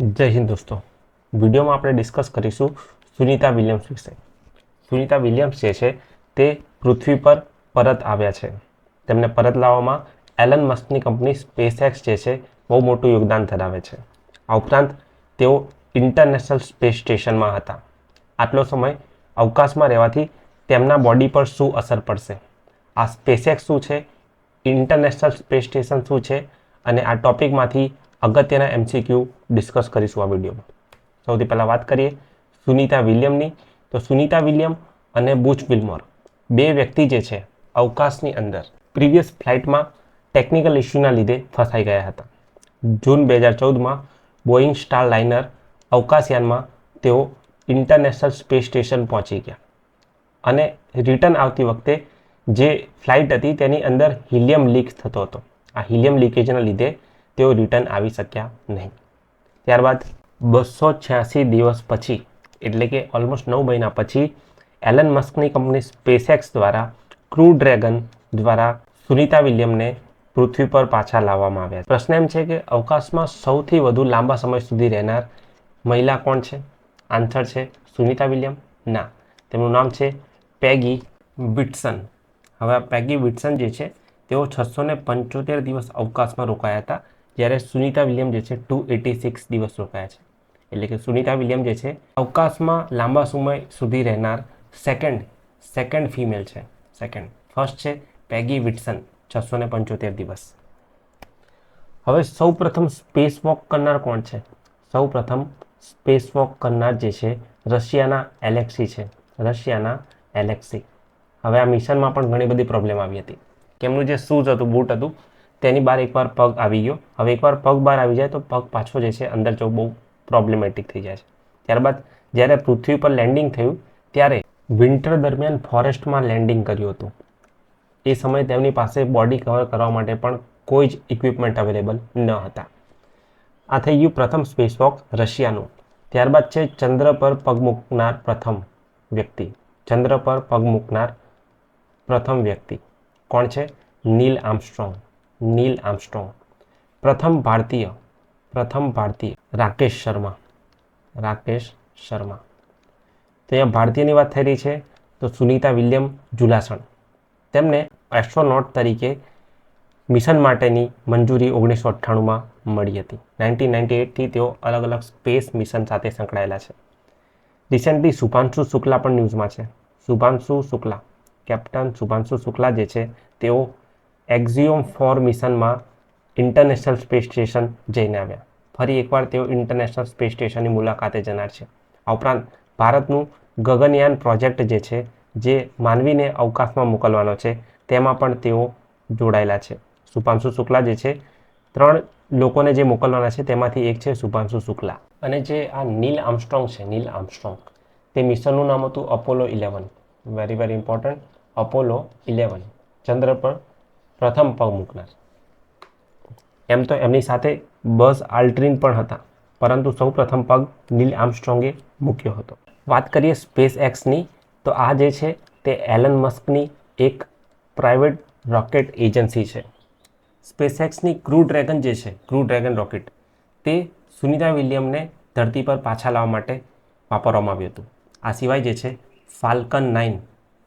જય હિન્દ દોસ્તો. વિડીયોમાં આપણે ડિસ્કસ કરીશું સુનિતા વિલિયમ્સ વિશે. સુનિતા વિલિયમ્સ જે છે, તે પૃથ્વી પર પરત આવ્યા છે. તેમને પરત લાવવામાં એલન મસ્કની કંપની સ્પેસએક્સ જે છે, બહુ મોટું યોગદાન ધરાવે છે. આ ઉપરાંત તેઓ ઇન્ટરનેશનલ સ્પેસ સ્ટેશનમાં હતા. આટલો સમય અવકાશમાં રહેવાથી તેમના બોડી પર શું અસર પડશે? આ સ્પેસએક્સ શું છે? ઇન્ટરનેશનલ સ્પેસ સ્ટેશન શું છે? અને આ ટોપિકમાંથી અગત્યના એમસીક્યુ ડિસ્કસ કરીશું આ વિડીયોમાં સૌથી પહેલાં વાત કરીએ સુનિતા વિલિયમની. તો સુનિતા વિલિયમ અને બુચ વિલ્મોર બે વ્યક્તિ જે છે અવકાશની અંદર પ્રીવિયસ ફ્લાઇટમાં ટેકનિકલ ઇસ્યુના લીધે ફસાઈ ગયા હતા. જૂન બે હજાર ચૌદમાં બોઈંગ સ્ટાર લાઇનર અવકાશયાનમાં તેઓ ઇન્ટરનેશનલ સ્પેસ સ્ટેશન પહોંચી ગયા. અને રિટર્ન આવતી વખતે જે ફ્લાઇટ હતી તેની અંદર હિલિયમ લીક થતો હતો. આ હિલિયમ લીકેજના લીધે તેઓ રિટર્ન આવી શક્યા નહીં. ત્યારબાદ બસો છ્યાસી દિવસ પછી, એટલે કે ઓલમોસ્ટ નવ મહિના પછી, એલન મસ્કની કંપની સ્પેસએક્સ દ્વારા, ક્રૂ ડ્રેગન દ્વારા સુનિતા વિલિયમને પૃથ્વી પર પાછા લાવવામાં આવ્યા પ્રશ્ન એમ છે કે અવકાશમાં સૌથી વધુ લાંબા સમય સુધી રહેનાર મહિલા કોણ છે? આન્સર છે સુનિતા વિલિયમ. ના. તેમનું નામ છે પેગી વિટસન હવે પેગી વિટસન જે છે, તેઓ છસો ને પંચોતેર દિવસ અવકાશમાં રોકાયા હતા. જ્યારે સુનિતા વિલિયમ જે છે ટુ એટી સિક્સ દિવસ રોકાયા છે. એટલે કે સુનિતા વિલિયમ જે છે અવકાશમાં લાંબા સમય સુધી રહેનાર સેકન્ડ સેકન્ડ ફિમેલ છે. સેકન્ડ ફર્સ્ટ છે પેગી વિટસન છસો ને પંચોતેર દિવસ. હવે સૌ પ્રથમ સ્પેસ વોક કરનાર કોણ છે? સૌ પ્રથમ સ્પેસ વોક કરનાર જે છે રશિયાના એલેક્સી છે. રશિયાના એલેક્સી હવે આ મિશનમાં પણ ઘણી બધી પ્રોબ્લેમ આવી હતી. કેમનું જે શૂઝ હતું, બૂટ હતું તેની બહાર એકવાર પગ આવી ગયો. હવે એકવાર પગ બહાર આવી જાય તો પગ પાછો જે છે અંદર જવું બહુ પ્રોબ્લેમેટિક થઈ જાય છે. ત્યારબાદ જ્યારે પૃથ્વી પર લેન્ડિંગ થયું, ત્યારે વિન્ટર દરમિયાન ફોરેસ્ટમાં લેન્ડિંગ કર્યું હતું. એ સમયે તેમની પાસે બોડી કવર કરવા માટે પણ કોઈ જ ઇક્વિપમેન્ટ અવેલેબલ ન હતા. આ થઈ ગયું પ્રથમ સ્પેસવોક રશિયાનું. ત્યારબાદ છે ચંદ્ર પર પગ મૂકનાર પ્રથમ વ્યક્તિ. ચંદ્ર પર પગ મૂકનાર પ્રથમ વ્યક્તિ. કોણ છે? Neil Armstrong. Neil Armstrong. પ્રથમ ભારતીય પ્રથમ ભારતીય, રાકેશ શર્મા. રાકેશ શર્મા. તો અહીંયા ભારતીયની વાત થઈ રહી છે, તો સુનિતા વિલિયમ જુલાસણ. તેમને એસ્ટ્રોનોટ તરીકે મિશન માટેની મંજૂરી ઓગણીસો અઠ્ઠાણુંમાં મળી હતી. નાઇન્ટીન નાઇન્ટી એટથી તેઓ અલગ અલગ સ્પેસ મિશન સાથે સંકળાયેલા છે. રિસેન્ટલી શુભાંશુ શુક્લા પણ ન્યૂઝમાં છે. શુભાંશુ શુક્લા, કેપ્ટન શુભાંશુ શુક્લા જે છે, તેઓ એક્ઝિયોમ ફોર મિશનમાં ઇન્ટરનેશનલ સ્પેસ સ્ટેશન જઈને આવ્યા. ફરી એકવાર તેઓ ઇન્ટરનેશનલ સ્પેસ સ્ટેશનની મુલાકાતે જનાર છે. આ ઉપરાંત ભારતનું ગગનયાન પ્રોજેક્ટ જે છે, જે માનવીને અવકાશમાં મોકલવાનો છે, તેમાં પણ તેઓ જોડાયેલા છે. શુભાંશુ શુક્લા જે છે, ત્રણ લોકોને જે મોકલવાના છે, તેમાંથી એક છે શુભાંશુ શુક્લા. અને જે આ નીલ આર્મસ્ટ્રોંગ છે, નીલ આર્મસ્ટ્રોંગ, તે મિશનનું નામ હતું Apollo eleven. Very very important, Apollo eleven. ચંદ્ર પર પ્રથમ પગ મૂકનાર. એમ તો એમની સાથે બસ આલ્ટ્રીન પણ હતા, પરંતુ સૌ પ્રથમ પગ નીલ આર્મસ્ટ્રોંગે મૂક્યો હતો. વાત કરીએ સ્પેસ એક્સની, તો આ જે છે તે એલન મસ્કની એક પ્રાઇવેટ રોકેટ એજન્સી છે. સ્પેસ એક્સની ક્રૂ ડ્રેગન જે છે, ક્રૂ ડ્રેગન રોકેટ, તે સુનિતા વિલિયમને ધરતી પર પાછા લાવવા માટે વાપરવામાં આવ્યું હતું. આ સિવાય જે છે, ફાલ્કન નાઇન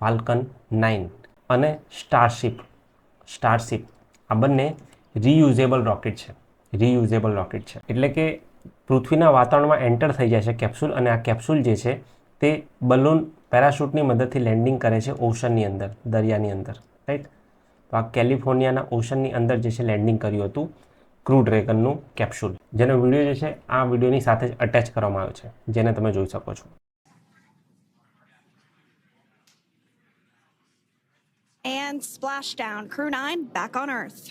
ફાલ્કન નાઇન અને સ્ટારશિપ. સ્ટારશિપ. આ બંને રીયુઝેબલ રોકેટ છે. રીયુઝેબલ રોકેટ છે. એટલે કે પૃથ્વીના વાતાવરણમાં એન્ટર થઈ જાય છે કેપ્સ્યુલ અને આ કેપ્સ્યુલ જે છે તે બલૂન પેરાશૂટની મદદથી લેન્ડિંગ કરે છે ઓશનની અંદર, દરિયાની અંદર રાઈટ તો આ કેલિફોર્નિયાના ઓશનની અંદર જે છે લેન્ડિંગ કર્યું હતું ક્રૂ ડ્રેગનનું કેપ્સ્યુલ જેનો વીડિયો જે છે, આ વિડીયોની સાથે જ અટેચ કરવામાં આવ્યો છે, જેને તમે જોઈ શકો છો. And splashdown. Crew 9 back on Earth.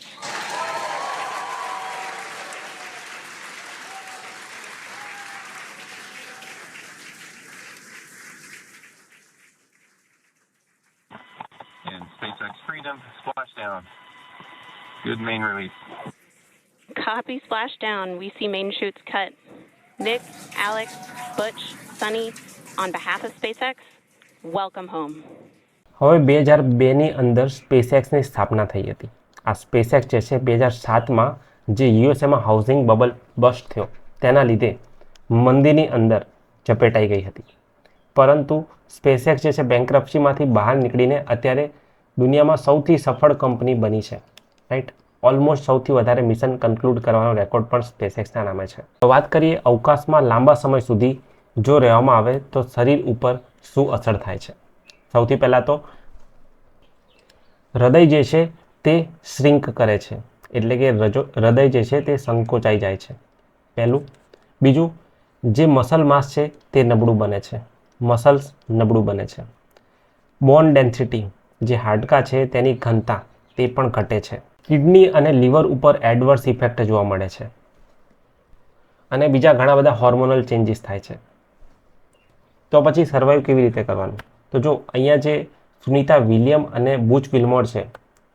and SpaceX Freedom splashdown. Good main release. Copy splashdown. We see main chutes cut. Nick, Alex, Butch, Sunny, on behalf of SpaceX, welcome home. હવે બે હજાર બેની અંદર સ્પેસએક્સની સ્થાપના થઈ હતી. આ સ્પેસએક્સ જે છે બે હજાર સાતમાં જે યુએસએમાં હાઉસિંગ બબલ બસ્ટ થયો, તેના લીધે મંદીની અંદર ઝપેટાઈ ગઈ હતી. પરંતુ સ્પેસએક્સ જે છે બેંકરપ્સીમાંથી બહાર નીકળીને અત્યારે દુનિયામાં સૌથી સફળ કંપની બની છે, રાઈટ? ઓલમોસ્ટ સૌથી વધારે મિશન કન્ક્લુડ કરવાનો રેકોર્ડ પણ સ્પેસએક્સના નામે છે. તો વાત કરીએ અવકાશમાં લાંબા સમય સુધી જો રહેવામાં આવે તો શરીર ઉપર શું અસર થાય છે? સૌથી પહેલાં તો હૃદય જે છે તે શ્રિંક કરે છે. એટલે કે રજો, હૃદય જે છે તે સંકોચાઈ જાય છે. પહેલું. બીજું, જે મસલ માસ છે તે નબળું બને છે. મસલ્સ નબળું બને છે. બોન ડેન્સિટી, જે હાડકાં છે તેની ઘનતા, તે પણ ઘટે છે. કિડની અને લીવર ઉપર એડવર્સ ઇફેક્ટ જોવા મળે છે. અને બીજા ઘણા બધા હોર્મોનલ ચેન્જીસ થાય છે. તો પછી સર્વાઈવ કેવી રીતે કરવાનું? તો જો અહીંયા જે સુનિતા વિલિયમ અને બુચ વિલ્મોર છે,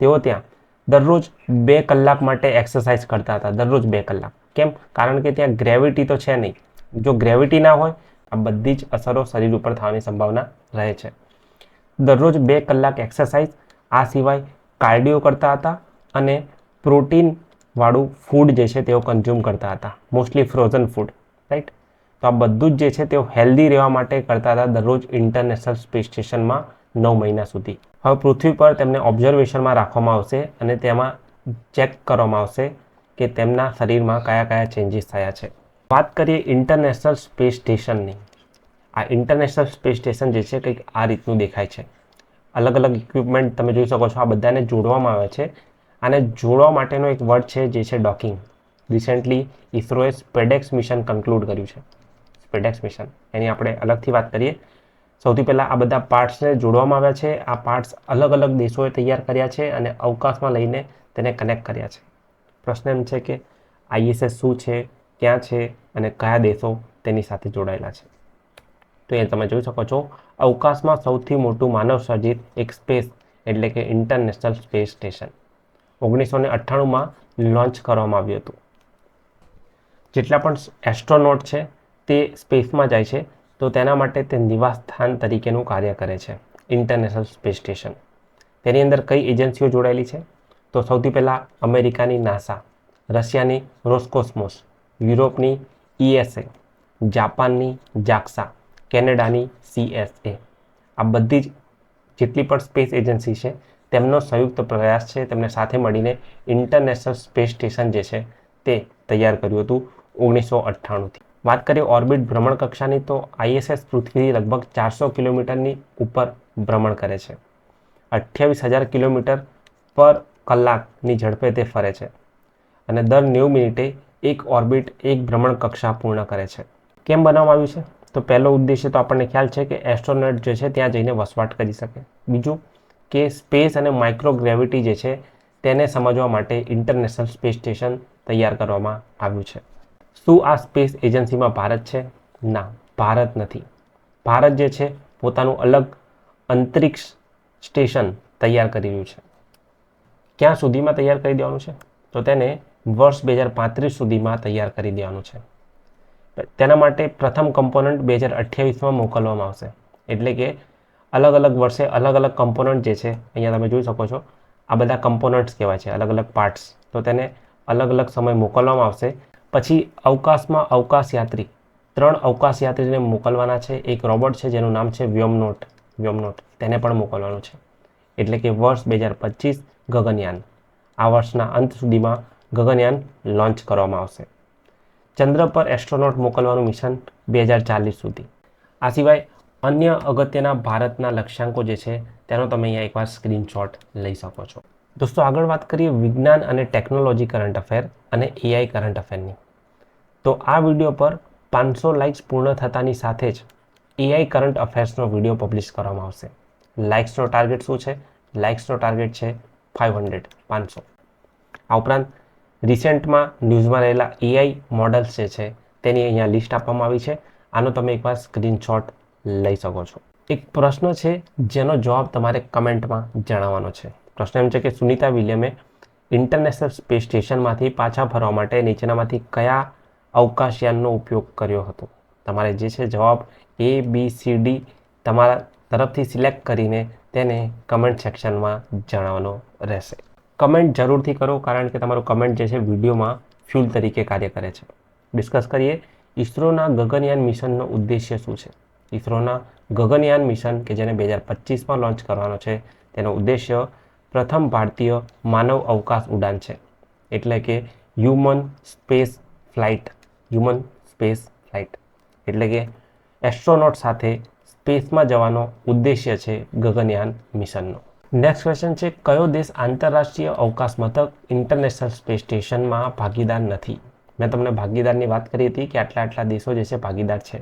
તેઓ ત્યાં દરરોજ બે કલાક માટે એક્સરસાઇઝ કરતા હતા, દરરોજ બે કલાક. કેમ? કારણ કે ત્યાં ગ્રેવિટી તો છે નહીં. જો ગ્રેવિટી ના હોય, આ બધી જ અસરો શરીર ઉપર થવાની સંભાવના રહે છે. દરરોજ બે કલાક એક્સરસાઇઝ આ સિવાય કાર્ડિયો કરતા હતા અને પ્રોટીનવાળું ફૂડ જે છે તેઓ કન્ઝ્યુમ કરતા હતા. મોસ્ટલી ફ્રોઝન ફૂડ રાઈટ તો આ બધું જ જે છે તેઓ હેલ્ધી રહેવા માટે કરતા હતા દરરોજ ઇન્ટરનેશનલ સ્પેસ સ્ટેશનમાં નવ મહિના સુધી. હવે પૃથ્વી પર તેમને ઓબ્ઝર્વેશનમાં રાખવામાં આવશે અને તેમાં ચેક કરવામાં આવશે કે તેમના શરીરમાં કયા કયા ચેન્જીસ થયા છે. વાત કરીએ ઇન્ટરનેશનલ સ્પેસ સ્ટેશનની આ ઇન્ટરનેશનલ સ્પેસ સ્ટેશન જે છે કંઈક આ રીતનું દેખાય છે. અલગ અલગ ઇક્વિપમેન્ટ તમે જોઈ શકો છો આ બધાને જોડવામાં આવે છે. આને જોડવા માટેનો એક વર્ડ છે જે છે ડોકિંગ રિસેન્ટલી ઇસરોએ સ્પેડેક્સ મિશન કન્ક્લુડ કર્યું છે. સ્પેડેક્સ મિશન એની આપણે અલગથી વાત કરીએ. સૌથી પહેલાં આ બધા પાર્ટ્સને જોડવામાં આવ્યા છે. આ પાર્ટ્સ અલગ અલગ દેશોએ તૈયાર કર્યા છે અને અવકાશમાં લઈને તેને કનેક્ટ કર્યા છે. પ્રશ્ન એમ છે કે આઈએસએસ શું છે? ક્યાં છે? અને કયા દેશો તેની સાથે જોડાયેલા છે? તો એ તમે જોઈ શકો છો, અવકાશમાં સૌથી મોટું માનવ સર્જિત એક સ્પેસ એટલે કે ઇન્ટરનેશનલ સ્પેસ સ્ટેશન ઓગણીસો ને અઠ્ઠાણુંમાં લોન્ચ કરવામાં આવ્યું હતું. જેટલા પણ એસ્ટ્રોનોટ છે તે સ્પેસમાં જાય છે. તો તેના માટે તે નિવાસ સ્થાન તરીકેનું કાર્ય કરે છે. ઇન્ટરનેશનલ સ્પેસ સ્ટેશન તેની અંદર કઈ એજન્સીઓ જોડાયેલી છે? તો સૌથી પહેલાં અમેરિકાની નાસા, રશિયાની રોસ્કોસ્મોસ, યુરોપની ઈએસએ જાપાનની જાક્સા, કેનેડાની સીએસએ આ બધી જ જેટલી પણ સ્પેસ એજન્સી છે, તેમનો સંયુક્ત પ્રયાસ છે, તેમને સાથે મળીને ઇન્ટરનેશનલ સ્પેસ સ્ટેશન જે છે, તે તૈયાર કર્યું હતું ઓગણીસો અઠ્ઠાણુંથી. વાત કરીએ ઓર્બિટ ભ્રમણ કક્ષાની, તો આઈએસએસ પૃથ્વીથી લગભગ ચારસો કિલોમીટરની ઉપર ભ્રમણ કરે છે. અઠ્યાવીસ હજાર કિલોમીટર પર કલાકની ઝડપે તે ફરે છે અને દર નેવું મિનિટે એક ઓર્બિટ, એક ભ્રમણ કક્ષા પૂર્ણ કરે છે. કેમ બનાવવામાં આવ્યું છે? તો પહેલો ઉદ્દેશ્ય તો આપણને ખ્યાલ છે કે એસ્ટ્રોનટ જે છે ત્યાં જઈને વસવાટ કરી શકે. બીજું કે સ્પેસ અને માઇક્રોગ્રેવિટી જે છે તેને સમજવા માટે ઇન્ટરનેશનલ સ્પેસ સ્ટેશન તૈયાર કરવામાં આવ્યું છે. શું આ સ્પેસ એજન્સીમાં ભારત છે? ના, ભારત નથી. ભારત જે છે, પોતાનું અલગ અંતરિક્ષ સ્ટેશન તૈયાર કરી રહ્યું છે. ક્યાં સુધીમાં તૈયાર કરી દેવાનું છે? તો તેને વર્ષ બે હજાર પાંત્રીસ સુધીમાં તૈયાર કરી દેવાનું છે. તેના માટે પ્રથમ કમ્પોનન્ટ બે હજાર અઠ્યાવીસમાં મોકલવામાં આવશે. એટલે કે અલગ અલગ વર્ષે અલગ અલગ કમ્પોનન્ટ જે છે, અહીંયા તમે જોઈ શકો છો. આ બધા કમ્પોનન્ટ્સ કહેવાય છે, અલગ અલગ પાર્ટ્સ તો તેને અલગ અલગ સમય મોકલવામાં આવશે. પછી અવકાશમાં અવકાશ યાત્રી ત્રણ અવકાશ યાત્રીને મોકલવાના છે. એક રોબોટ છે જેનું નામ છે વ્યોમનોટ. વ્યોમનોટ. તેને પણ મોકલવાનું છે. એટલે કે વર્ષ બે હજાર પચીસ ગગનયાન. આ વર્ષના અંત સુધીમાં ગગનયાન લોન્ચ કરવામાં આવશે. ચંદ્ર પર એસ્ટ્રોનોટ મોકલવાનું મિશન બે હજાર ચાલીસ સુધી. આ સિવાય અન્ય અગત્યના ભારતના લક્ષ્યાંકો જે છે તેનો તમે અહીંયા એકવાર સ્ક્રીનશોટ લઈ શકો છો. દોસ્તો, આગળ વાત કરીએ વિજ્ઞાન અને ટેકનોલોજી કરંટ અફેર અને એઆઈ કરંટ અફેરની તો આ વીડિયો પર પાંચસો લાઇક્સ પૂર્ણ થતાની સાથે જ એઆઈ કરંટ અફેર્સનો વીડિયો પબ્લિશ કરવામાં આવશે. લાઇક્સનો ટાર્ગેટ શું છે? લાઇક્સનો ટાર્ગેટ છે ફાઇવ હંડ્રેડ પાંચસો. આ ઉપરાંત રિસેન્ટમાં ન્યૂઝમાં રહેલા એઆઈ મોડલ્સ જે છે, તેની અહીંયા લિસ્ટ આપવામાં આવી છે. આનો તમે એકવાર સ્ક્રીનશોટ લઈ શકો છો. એક પ્રશ્ન છે, જેનો જવાબ તમારે કમેન્ટમાં જણાવવાનો છે. પ્રશ્ન એમ છે કે સુનિતા વિલિયમે ઇન્ટરનેશનલ સ્પેસ સ્ટેશનમાંથી પાછા ફરવા માટે નીચેનામાંથી કયા અવકાશયાનનો ઉપયોગ કર્યો હતો? તમારે જે છે જવાબ એ બી સી ડી તમારા તરફથી સિલેક્ટ કરીને તેને કમેન્ટ સેક્શનમાં જણાવવાનો રહેશે. કમેન્ટ જરૂરથી કરો કારણ કે તમારું કમેન્ટ જે છે વિડીયોમાં ફ્યુલ તરીકે કાર્ય કરે છે. ડિસ્કસ કરીએ ઇસરોના ગગનયાન મિશનનો ઉદ્દેશ્ય શું છે? ઇસરોના ગગનયાન મિશન કે જેને બે હજાર પચીસમાં લોન્ચ કરવાનો છે તેનો ઉદ્દેશ્ય પ્રથમ ભારતીય માનવ અવકાશ ઉડાન છે. એટલે કે human space flight human space flight એટલે કે એસ્ટ્રોનોટ સાથે સ્પેસમાં જવાનો ઉદ્દેશ્ય છે ગગનયાન મિશનનો. નેક્સ્ટ ક્વેશ્ચન છે, કયો દેશ આંતરરાષ્ટ્રીય અવકાશ મથક ઇન્ટરનેશનલ સ્પેસ સ્ટેશનમાં ભાગીદાર નથી? મેં તમને ભાગીદારની વાત કરી હતી કે આટલા આટલા દેશો જે છે ભાગીદાર છે.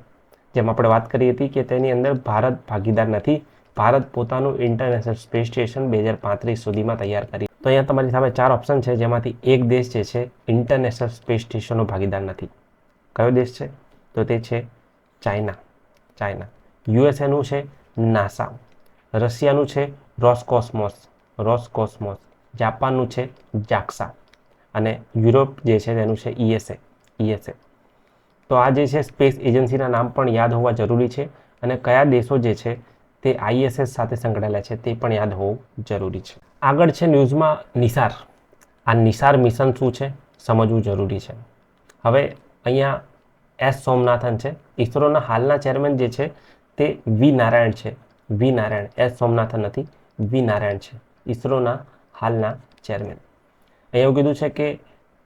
જેમ આપણે વાત કરી હતી કે તેની અંદર ભારત ભાગીદાર નથી ભારત પોતાનું ઇન્ટરનેશનલ સ્પેસ સ્ટેશન બે હજાર પાંત્રીસ સુધીમાં તૈયાર કરી. તો અહીંયા તમારી સામે ચાર ઓપ્શન છે, જેમાંથી એક દેશ જે છે ઇન્ટરનેશનલ સ્પેસ સ્ટેશનનો ભાગીદાર નથી. કયો દેશ છે? તો તે છે ચાઇના. ચાઇના. યુએસએનું છે નાસા. રશિયાનું છે રોસકોસ્મોસ. રોસકોસ્મોસ. જાપાનનું છે જાક્સા. અને યુરોપ જે છે તેનું છે ઈએસએ ઈએસએ તો આ જે છે સ્પેસ એજન્સીના નામ પણ યાદ હોવા જરૂરી છે. અને કયા દેશો જે છે તે આઈએસએસ સાથે સંકળાયેલા છે, તે પણ યાદ હોવું જરૂરી છે. આગળ છે ન્યૂઝમાં નિસાર. આ નિસાર મિશન શું છે? સમજવું જરૂરી છે. હવે અહીંયા એસ સોમનાથન છે. ઇસરોના હાલના ચેરમેન જે છે તે વી નારાયણ છે. વી નારાયણ. એસ સોમનાથન નથી, વી નારાયણ છે. ઇસરોના હાલના ચેરમેન. અહીંયા એવું કીધું છે કે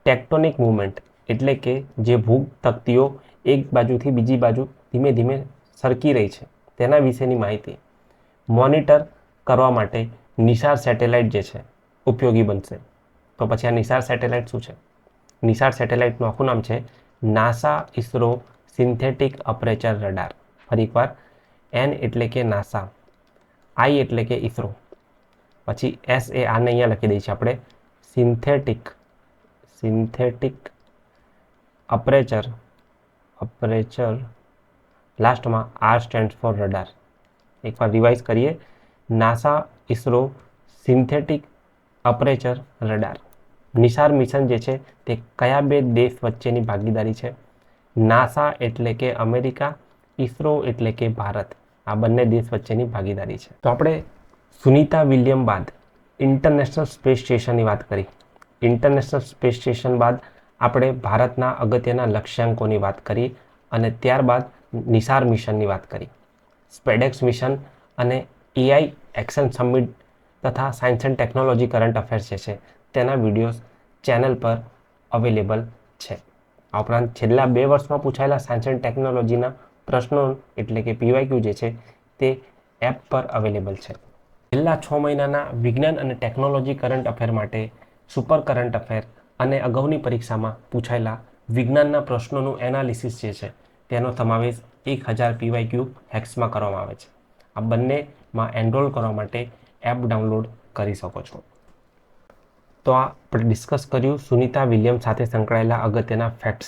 ટેક્ટોનિક મુવમેન્ટ એટલે કે જે ભૂ તકતીઓ એક બાજુથી બીજી બાજુ ધીમે ધીમે સરકી રહી છે. તેના વિશેની માહિતી. મોનિટર કરવા માટે નિસાર સેટેલાઇટ જે છે, ઉપયોગી બનશે. તો પછી આ નિસાર સેટેલાઇટ શું છે? નિસાર સેટેલાઇટનું આખું નામ છે NASA ISRO synthetic aperture radar. ફરી એકવાર, એન એટલે કે નાસા, આઈ એટલે કે ઇસરો. પછી એસ એ આને અહીંયા લખી દઈએ છીએ આપણે, સિન્થેટિક સિન્થેટિક અપરેચર અપરેચર, લાસ્ટમાં આર સ્ટેન્ડ ફોર રડાર. એકવાર રિવાઇઝ કરીએ. NASA ISRO synthetic aperture radar NISAR mission જે છે તે કયા બે દેશ વચ્ચેની ભાગીદારી છે? નાસા એટલે કે અમેરિકા ઇસરો એટલે કે ભારત. આ બંને દેશ વચ્ચેની ભાગીદારી છે. તો આપણે સુનિતા વિલિયમ બાદ ઇન્ટરનેશનલ સ્પેસ સ્ટેશનની વાત કરી. ઇન્ટરનેશનલ સ્પેસ સ્ટેશન બાદ આપણે ભારતના અગત્યના લક્ષ્યાંકોની વાત કરી અને ત્યારબાદ નિસાર મિશનની વાત કરી. સ્પેડેક્સ મિશન અને એઆઈ એક્શન સમિટ તથા science and technology current affairs જે છે તેના વિડીયોઝ ચેનલ પર અવેલેબલ છે. આ ઉપરાંત છેલ્લા બે વર્ષમાં પૂછાયેલા સાયન્સ એન્ડ ટેકનોલોજીના પ્રશ્નો એટલે કે પીવાયક્યુ જે છે તે એપ પર અવેલેબલ છે. છેલ્લા છ મહિનાના વિજ્ઞાન અને ટેકનોલોજી કરંટ અફેર માટે સુપર કરંટ અફેર અને અગાઉની પરીક્ષામાં પૂછાયેલા વિજ્ઞાનના પ્રશ્નોનું એનાલિસિસ જે છે તેનો સમાવેશ એક હજાર પીવાય ક્યુ હેક્સમાં કરવામાં આવે છે. આ બંનેમાં એનરોલ કરવા માટે એપ ડાઉનલોડ કરી શકો છો. તો આ આપણે ડિસ્કસ કર્યું સુનિતા વિલિયમ સાથે સંકળાયેલા અગત્યના ફેક્ટ્સ